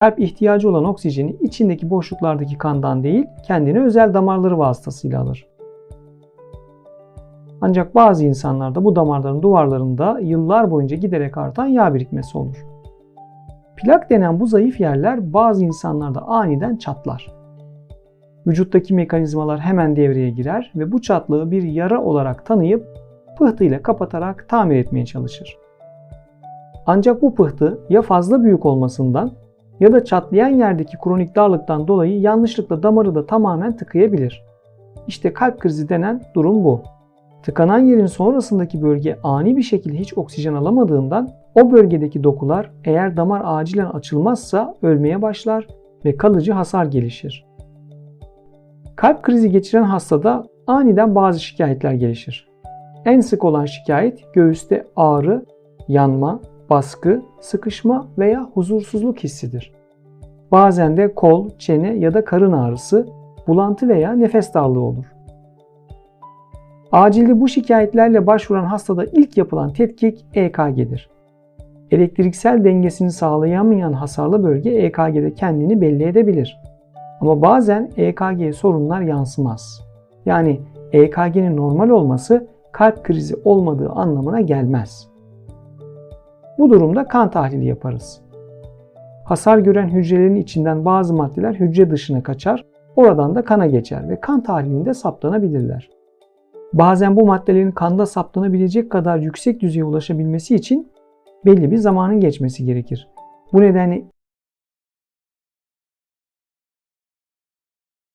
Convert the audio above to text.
Kalp ihtiyacı olan oksijeni içindeki boşluklardaki kandan değil, kendine özel damarları vasıtasıyla alır. Ancak bazı insanlarda bu damarların duvarlarında yıllar boyunca giderek artan yağ birikmesi olur. Plak denen bu zayıf yerler bazı insanlarda aniden çatlar. Vücuttaki mekanizmalar hemen devreye girer ve bu çatlığı bir yara olarak tanıyıp pıhtıyla kapatarak tamir etmeye çalışır. Ancak bu pıhtı ya fazla büyük olmasından ya da çatlayan yerdeki kronik darlıktan dolayı yanlışlıkla damarı da tamamen tıkayabilir. İşte kalp krizi denen durum bu. Tıkanan yerin sonrasındaki bölge ani bir şekilde hiç oksijen alamadığından o bölgedeki dokular eğer damar acilen açılmazsa ölmeye başlar ve kalıcı hasar gelişir. Kalp krizi geçiren hastada aniden bazı şikayetler gelişir. En sık olan şikayet göğüste ağrı, yanma, baskı, sıkışma veya huzursuzluk hissidir. Bazen de kol, çene ya da karın ağrısı, bulantı veya nefes darlığı olur. Acilde bu şikayetlerle başvuran hastada ilk yapılan tetkik EKG'dir. Elektriksel dengesini sağlayamayan hasarlı bölge EKG'de kendini belli edebilir. Ama bazen EKG'ye sorunlar yansımaz. Yani EKG'nin normal olması kalp krizi olmadığı anlamına gelmez. Bu durumda kan tahlili yaparız. Hasar gören hücrelerin içinden bazı maddeler hücre dışına kaçar, oradan da kana geçer ve kan tahlilinde saptanabilirler. Bazen bu maddelerin kanda saptanabilecek kadar yüksek düzeye ulaşabilmesi için belli bir zamanın geçmesi gerekir. Bu nedenle